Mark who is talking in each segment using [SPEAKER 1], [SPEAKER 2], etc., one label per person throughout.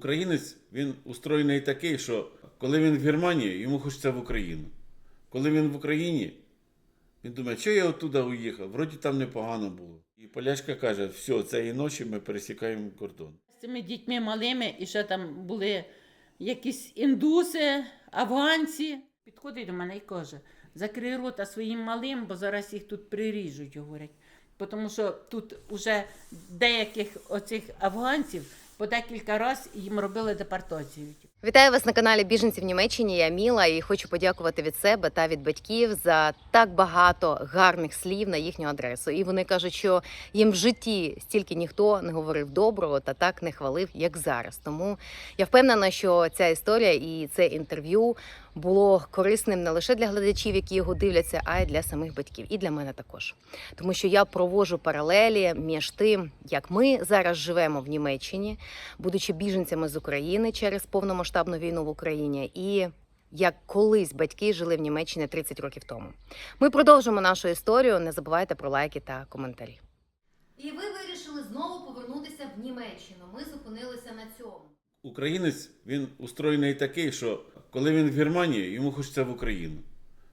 [SPEAKER 1] Українець він устроєний такий, що коли він в Германії, йому хочеться в Україну. Коли він в Україні, він думає, що я оттуда уїхав, вроді там непогано було. І полячка каже, все, цієї ночі ми пересікаємо кордон.
[SPEAKER 2] З цими дітьми малими, і ще там були якісь індуси, афганці. Підходить до мене і каже: закрий рота своїм малим, бо зараз їх тут приріжуть, говорять. Тому що тут уже деяких оцих афганців по декілька разів їм робили депортацію.
[SPEAKER 3] Вітаю вас на каналі Біженці в Німеччині. Я Міла і хочу подякувати від себе та від батьків за так багато гарних слів на їхню адресу. І вони кажуть, що їм в житті стільки ніхто не говорив доброго та так не хвалив, як зараз. Тому я впевнена, що ця історія і це інтерв'ю було корисним не лише для глядачів, які його дивляться, а й для самих батьків, і для мене також. Тому що я проводжу паралелі між тим, як ми зараз живемо в Німеччині, будучи біженцями з України через повномасштабну війну в Україні, і як колись батьки жили в Німеччині 30 років тому. Ми продовжимо нашу історію. Не забувайте про лайки та коментарі.
[SPEAKER 4] І ви вирішили знову повернутися в Німеччину. Ми зупинилися на цьому.
[SPEAKER 1] Українець він устроєний такий, що коли він в Германії, йому хочеться в Україну.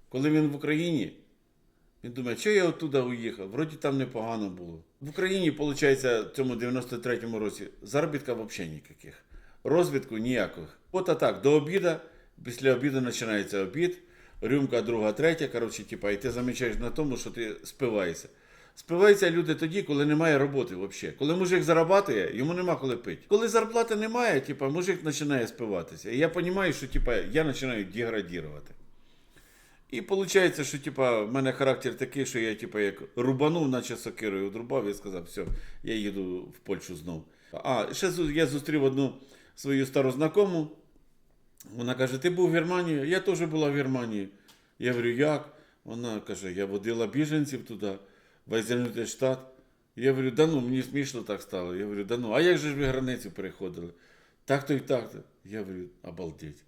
[SPEAKER 1] Коли він в Україні, він думає, що я оттуда уїхав, вроді там непогано було. В Україні, виходить, в цьому 93-му році заробітка взагалі ніяких. Розвитку ніяких. От а так, до обіду, після обіду починається обід, рюмка, друга, третя, коротше, типа, і ти замічаєш на тому, що ти спиваєшся. Спиваються люди тоді, коли немає роботи взагалі. Коли мужик зарабатує, йому нема коли пити. Коли зарплати немає, типа, мужик починає спиватися. І я розумію, що типа, я починаю деградувати. І виходить, що типа, в мене характер такий, що я типа, як рубанув, наче сокирою одрубав і сказав, все, я їду в Польщу знову. А, ще я зустрів одну свою стару знакому. Вона каже: Ти був в Германії? Я теж була в Германії. Я говорю, як? Вона каже, я водила біженців туди, в штат. Я говорю, да ну, мені смішно так стало. Я говорю, да ну, а як же ж ви границю переходили? Так-то і так-то. Я говорю, обалдеть.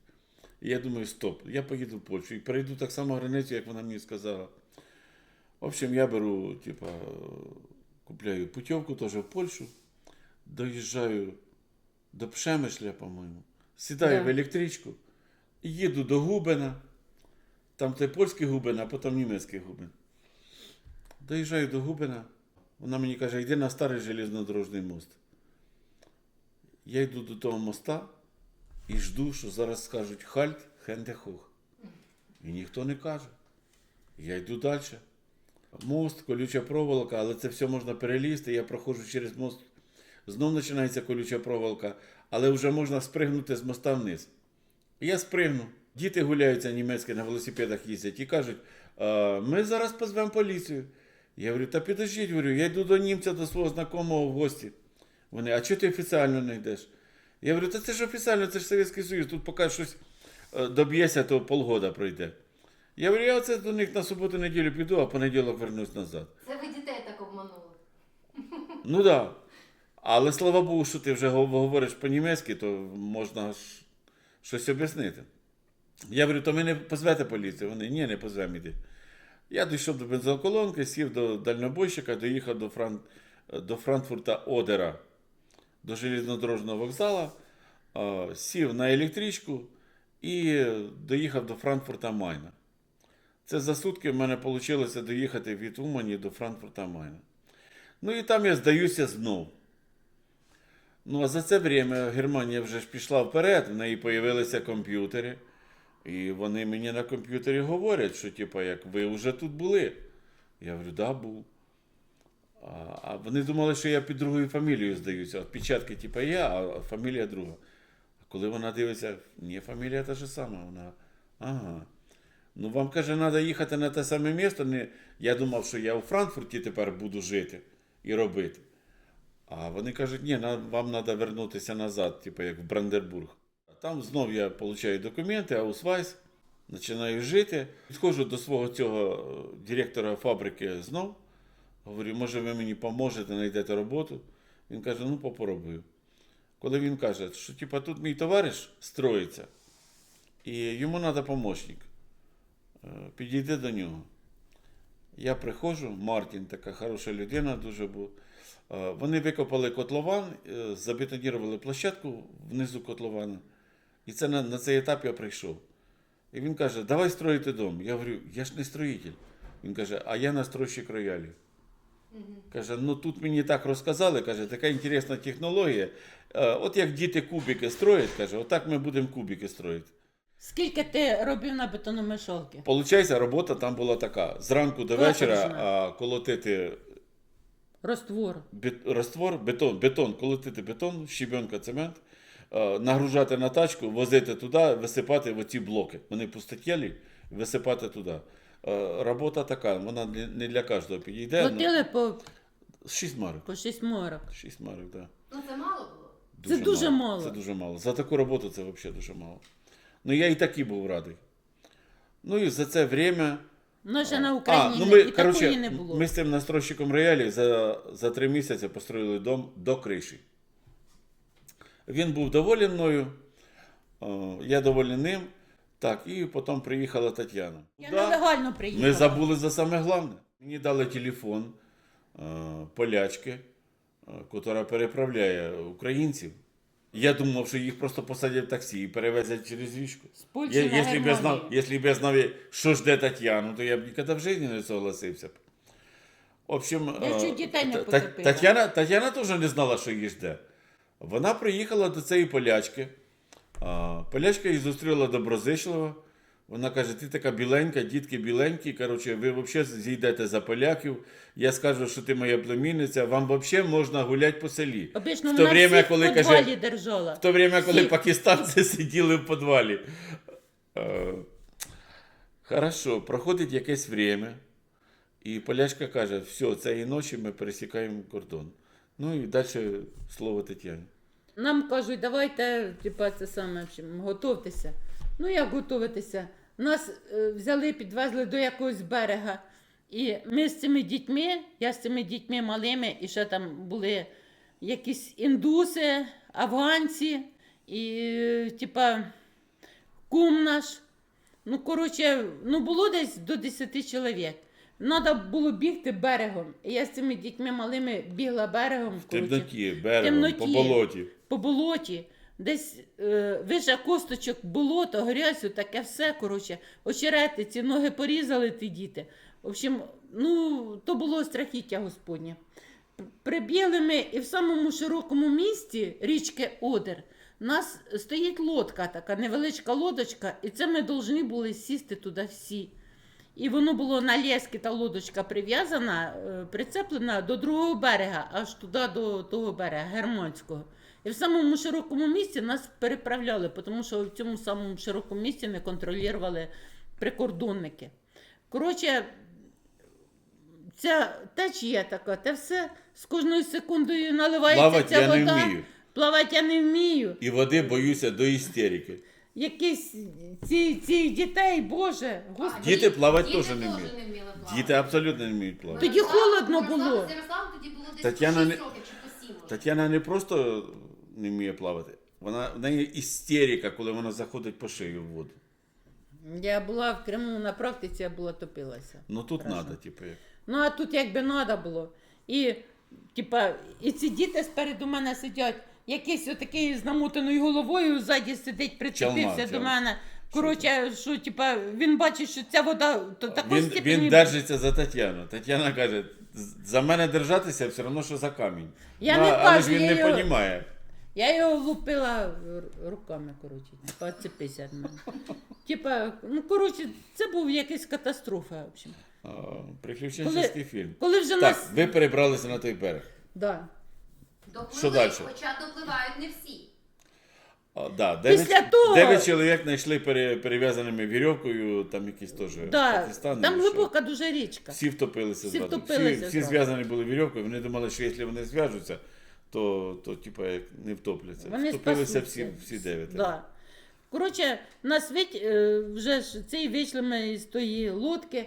[SPEAKER 1] І я думаю, стоп, я поїду в Польщу і перейду так само границю, як вона мені сказала. В общем, я беру, типа, купляю путівку теж в Польщу, доїжджаю до Пшемишля, по-моєму, сідаю
[SPEAKER 2] Да.
[SPEAKER 1] в електричку їду до Губина. Там той польський Губин, а потім німецький Губин. Доїжджаю до Губина. Вона мені каже, йди на старий железнодорожний мост. Я йду до того моста і жду, що зараз скажуть хальт, хендехух. І ніхто не каже. Я йду далі. Мост, колюча проволока, але це все можна перелізти. Я проходжу через мост. Знов починається колюча проволока, але вже можна спригнути з моста вниз. Я спригну. Діти гуляються німецькі на велосипедах їздять і кажуть, ми зараз позвемо поліцію. Я говорю, та підождіть, говорю, я йду до німця, до свого знайомого в гості. Вони, а чого ти офіціально не йдеш? Я говорю, та це ж офіціально, це ж Совєтський Союз, тут поки щось е, доб'єся, то полгода пройде. Я говорю, я оце до них на суботу-неділю піду, а понеділок вернусь назад.
[SPEAKER 4] Це ви дітей так обманули.
[SPEAKER 1] Ну так. Да. Але слава Богу, що ти вже говориш по-німецьки, то можна щось об'яснити. Я говорю, то ви не позвете поліцію? Вони ні, не позвемо іди. Я дійшов до бензоколонки, сів до дальнобойщика, доїхав до, Фран... до Франкфурта Одера, до железнодорожного вокзалу, сів на електричку і доїхав до Франкфурта Майна. Це за сутки в мене вийшло доїхати від Умані до Франкфурта Майна. Ну і там я здаюся знов. Ну, а за це время Германія вже ж пішла вперед, в неї з'явилися комп'ютери. І вони мені на комп'ютері говорять, що типа, як ви вже тут були. Я говорю, да, був. А, вони думали, що я під другою фамілією здаюся. От печатки, типа, я, а фамілія друга. А коли вона дивиться, ні, фамілія та ж сама. Вона, ага. Ну, вам каже, треба їхати на те саме місто. Не... Я думав, що я у Франкфурті тепер буду жити і робити. А вони кажуть, ні, вам треба вернутися назад, типу як в Брандербург. Там знов я отримую документи, аусвайс, починаю жити. Підходжу до свого цього е, директора фабрики знов. Говорю, може ви мені поможете, знайдете роботу. Він каже, ну попробую. Коли він каже, що типу, тут мій товариш строїться, і йому треба помощник. Е, Підійди до нього. Я приходжу, Мартін, така хороша людина дуже був. Е, Вони викопали котлован, забетонірували площадку внизу котлована. І це на, на цей етап я прийшов. І він каже: давай строїти дом. Я говорю, я ж не строїтель. Він каже, а я настройщик роялів. Каже, ну тут мені так розказали, каже, така інтересна технологія. Е, От як діти кубики строять, каже, отак ми будемо кубики строїти.
[SPEAKER 2] Скільки ти робив на бетономішалки?
[SPEAKER 1] Получається, робота там була така: зранку до вечора а, колотити
[SPEAKER 2] Роствор.
[SPEAKER 1] бет- раствор, бетон, бетон, колотити бетон, щебенка, цемент, нагружати на тачку, возити туди, висипати в оці блоки. Вони пустотілі, висипати туди. Е, Робота така, вона не для кожного підійде. Ну,
[SPEAKER 2] Платили по,
[SPEAKER 1] шість марок.
[SPEAKER 2] по 6 морок.
[SPEAKER 1] Шість марок, так. Да.
[SPEAKER 4] Ну це мало було.
[SPEAKER 2] Це дуже мало.
[SPEAKER 1] Це дуже мало. За таку роботу це взагалі дуже мало. Ну я і такий був радий. Ну і за це время.
[SPEAKER 2] Ну, ще на Україні
[SPEAKER 1] ну ми,
[SPEAKER 2] і
[SPEAKER 1] коротше,
[SPEAKER 2] такої не було.
[SPEAKER 1] ми з цим настройщиком роялі за, за три місяці построїли дом до криші. Він був доволен мною, я доволен ним. Так, і потім приїхала Тетяна.
[SPEAKER 2] Я
[SPEAKER 1] Да.
[SPEAKER 2] нелегально приїхала.
[SPEAKER 1] Ми забули за саме головне. Мені дали телефон е, полячки, е, яка переправляє українців. Я думав, що їх просто посадять в таксі і перевезять через річку. Якщо б я знав, якщо б я знав, що жде Тетяну, то я б ніколи в житті не согласився б. В общем,
[SPEAKER 2] Я
[SPEAKER 1] е,
[SPEAKER 2] чуть дітей не
[SPEAKER 1] Тетяна, Тетяна теж не знала, що її жде. Вона приїхала до цієї полячки. Полячка її зустріла доброзичливо. Вона каже: ти така біленька, дітки біленькі. Коротше, ви взагалі зійдете за поляків. Я скажу, що ти моя племінниця, вам взагалі можна гуляти по селі.
[SPEAKER 2] Обично
[SPEAKER 1] в то
[SPEAKER 2] вона
[SPEAKER 1] время,
[SPEAKER 2] всіх
[SPEAKER 1] коли
[SPEAKER 2] в
[SPEAKER 1] каже,
[SPEAKER 2] держала.
[SPEAKER 1] в то время, коли
[SPEAKER 2] Всіх.
[SPEAKER 1] пакистанці сиділи в підвалі. Е, Хорошо, проходить якесь время, і полячка каже, все, цієї ночі ми пересікаємо кордон. Ну і далі слово Тетяні.
[SPEAKER 2] Нам кажуть, давайте, типа, це саме, в готуйтеся. Ну, як готуватися? Нас е, взяли, підвезли до якогось берега. І ми з цими дітьми, я з цими дітьми малими, і ще там були якісь індуси, афганці, і, е, типа, кум наш. Ну, коротше, ну було десь до 10 чоловік. Треба було бігти берегом. І я з цими дітьми малими бігла берегом.
[SPEAKER 1] В темноті, берегом, по
[SPEAKER 2] темноті.
[SPEAKER 1] болоті.
[SPEAKER 2] по болоті, десь е, вище косточок, болото, грязю, таке все, коротше, очеретиці, ноги порізали ті діти. В общем, ну, то було страхіття Господнє. Прибігли ми і в самому широкому місті річки Одер. У нас стоїть лодка така, невеличка лодочка, і це ми повинні були сісти туди всі. І воно було на лески, та лодочка прив'язана, е, прицеплена до другого берега, аж туди до того берега, Германського. І в самому широкому місці нас переправляли, тому що в цьому самому широкому місці не контролювали прикордонники. Коротше, ця течія така, те все з кожною секундою наливається
[SPEAKER 1] Плавати
[SPEAKER 2] ця
[SPEAKER 1] я не
[SPEAKER 2] вода.
[SPEAKER 1] вмію.
[SPEAKER 2] Плавати я не вмію.
[SPEAKER 1] І води боюся до істерики.
[SPEAKER 2] Якісь ці, ці дітей, Боже, Господи.
[SPEAKER 1] Діти плавати теж не вміють.
[SPEAKER 4] не вміли плавати.
[SPEAKER 1] Діти абсолютно не вміють плавати.
[SPEAKER 2] Тоді холодно було.
[SPEAKER 4] Ярославу тоді було десь
[SPEAKER 1] Тетяна не-
[SPEAKER 4] років чи по 7.
[SPEAKER 1] Тетяна не просто не вміє плавати, вона в неї істерика, коли вона заходить по шию в воду.
[SPEAKER 2] Я була в Криму на практиці, я була топилася.
[SPEAKER 1] Ну тут треба, типу, як.
[SPEAKER 2] Ну, а тут якби треба було. І, типа, і ці діти спереду мене сидять, якийсь отакий з намотаною головою ззаді сидить, прицепився
[SPEAKER 1] Чалма,
[SPEAKER 2] до
[SPEAKER 1] чалма.
[SPEAKER 2] мене. Коротше, що типа, він бачить, що ця вода то такої
[SPEAKER 1] Він,
[SPEAKER 2] степені.
[SPEAKER 1] він держиться за Тетяну. Тетяна каже, за мене держатися все одно, що за камінь.
[SPEAKER 2] Я
[SPEAKER 1] ну,
[SPEAKER 2] не
[SPEAKER 1] але
[SPEAKER 2] кажу,
[SPEAKER 1] ж він
[SPEAKER 2] я
[SPEAKER 1] не
[SPEAKER 2] його-
[SPEAKER 1] розуміє.
[SPEAKER 2] Я його лупила р- руками, коротше, поцепися від мене. Типа, ну коротше, це був якась катастрофа. В общем.
[SPEAKER 1] Приключенческий фільм.
[SPEAKER 2] Коли вже
[SPEAKER 1] Так,
[SPEAKER 2] нас.
[SPEAKER 1] ви перебралися на той берег.
[SPEAKER 2] Да.
[SPEAKER 1] Що дальше?
[SPEAKER 4] Хоча допливають не всі.
[SPEAKER 1] А, да,
[SPEAKER 2] Після
[SPEAKER 1] дев'ять,
[SPEAKER 2] того-
[SPEAKER 1] дев'ять чоловік знайшли пере, перев'язаними вірьовкою, там якісь теж
[SPEAKER 2] Да,
[SPEAKER 1] Пакистан.
[SPEAKER 2] там
[SPEAKER 1] що.
[SPEAKER 2] глибока дуже річка.
[SPEAKER 1] Всі втопилися
[SPEAKER 2] Всі
[SPEAKER 1] зразу.
[SPEAKER 2] втопилися
[SPEAKER 1] всі, всі
[SPEAKER 2] зразу.
[SPEAKER 1] зв'язані були вірьовкою, вони думали, що якщо вони зв'яжуться, то, то типа, як не втопляться.
[SPEAKER 2] Вони
[SPEAKER 1] Втопилися всі,
[SPEAKER 2] спасуться.
[SPEAKER 1] всі дев'ять.
[SPEAKER 2] Да. Коротше, нас ведь, е, вже ж цей вийшли ми з тої лодки,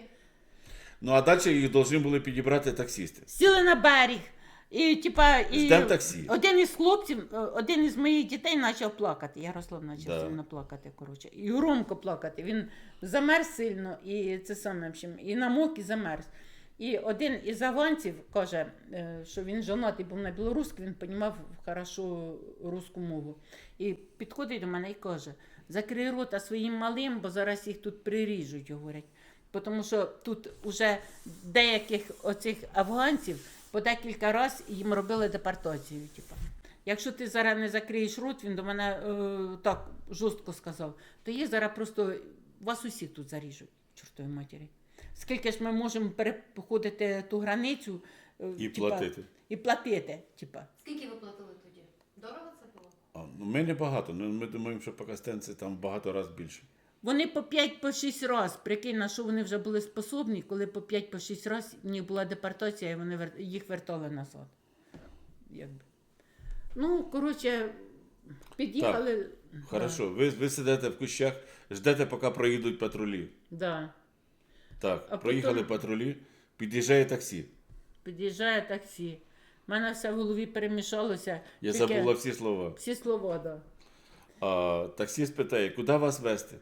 [SPEAKER 1] Ну а далі їх повинні були підібрати таксісти.
[SPEAKER 2] сіли на берег. І, типа, і
[SPEAKER 1] Ждем таксі.
[SPEAKER 2] один із хлопців, е, один із моїх дітей почав плакати. Ярослав почав
[SPEAKER 1] Да.
[SPEAKER 2] сильно плакати, коротше. І громко плакати. Він замерз сильно, і це саме, в общем, і намок, і замерз. І один із афганців каже, е, що він жонатий був на білоруську, він розумів хорошо русську мову. І підходить до мене і каже: закрий рота своїм малим, бо зараз їх тут приріжуть, говорять. Тому що тут уже деяких оцих афганців по декілька разів їм робили депортацію. Типу. Якщо ти зараз не закриєш рот, він до мене е, так жорстко сказав, то їх зараз просто вас усіх тут заріжуть, чортові матері. Скільки ж ми можемо переходити ту границю е,
[SPEAKER 1] І
[SPEAKER 2] типа,
[SPEAKER 1] платити.
[SPEAKER 2] І платити, типа.
[SPEAKER 4] Скільки ви платили тоді? Дорого це було?
[SPEAKER 1] А, ну, ми не багато, ну ми думаємо, що пакистанці там багато разів більше.
[SPEAKER 2] Вони по 5-6 раз, прикинь, на що вони вже були способні, коли по 5-6 раз в них була депортація, і вони вер- їх вертали назад. Якби. Ну, коротше, під'їхали.
[SPEAKER 1] Хорошо, ви, ви сидите в кущах, ждете, поки проїдуть патрулі.
[SPEAKER 2] Да.
[SPEAKER 1] Так,
[SPEAKER 2] А
[SPEAKER 1] проїхали
[SPEAKER 2] потім-
[SPEAKER 1] патрулі, під'їжджає таксі.
[SPEAKER 2] Під'їжджає таксі. У мене все в голові перемішалося.
[SPEAKER 1] Я
[SPEAKER 2] Тільки
[SPEAKER 1] забула всі слова.
[SPEAKER 2] Всі слова, да.
[SPEAKER 1] А таксіст питає, куди вас везти?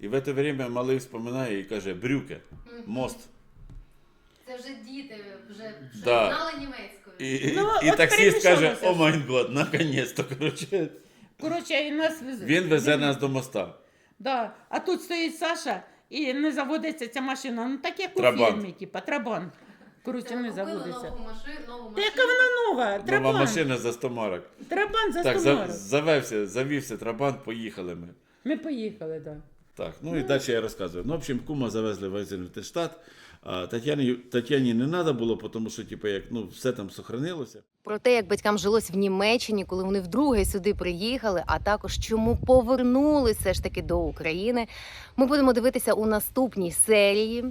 [SPEAKER 1] І в це время малий вспоминає і каже, брюке, мост.
[SPEAKER 4] Це вже діти вже, вже
[SPEAKER 1] Да.
[SPEAKER 4] знали німецькою.
[SPEAKER 1] І,
[SPEAKER 2] Ну,
[SPEAKER 1] і
[SPEAKER 2] от
[SPEAKER 1] таксіст каже,
[SPEAKER 2] перемішалося
[SPEAKER 1] о май год, наконець-то. Коротше,
[SPEAKER 2] Коротше, і нас везуть.
[SPEAKER 1] він везе нас до моста.
[SPEAKER 2] Да. А тут стоїть Саша і не заводиться ця машина. Ну так як у
[SPEAKER 1] Трабант.
[SPEAKER 2] фільмі, типа, трабан. Коротше, не
[SPEAKER 4] купили
[SPEAKER 2] заводиться.
[SPEAKER 4] нову машину, нову
[SPEAKER 2] Та
[SPEAKER 4] машину.
[SPEAKER 2] яка вона нова?
[SPEAKER 1] Нова
[SPEAKER 2] Трабан.
[SPEAKER 1] машина за 100 марок.
[SPEAKER 2] Трабан за
[SPEAKER 1] Так,
[SPEAKER 2] 100
[SPEAKER 1] за,
[SPEAKER 2] марок.
[SPEAKER 1] завевся, завівся трабант, поїхали ми.
[SPEAKER 2] Ми поїхали, так. Да.
[SPEAKER 1] Так, ну і далі я розказую. Ну, в общем, кума завезли в Айзенштадт. А Тетяні, Тетяні не треба було, тому що, типу, як, ну, все там сохранилося.
[SPEAKER 3] Про те, як батькам жилось в Німеччині, коли вони вдруге сюди приїхали, а також чому повернулися все ж таки до України. Ми будемо дивитися у наступній серії.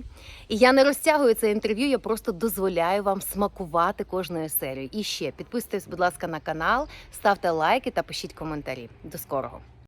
[SPEAKER 3] І я не розтягую це інтерв'ю, я просто дозволяю вам смакувати кожною серією. І ще підписуйтесь, будь ласка, на канал, ставте лайки та пишіть коментарі. До скорого.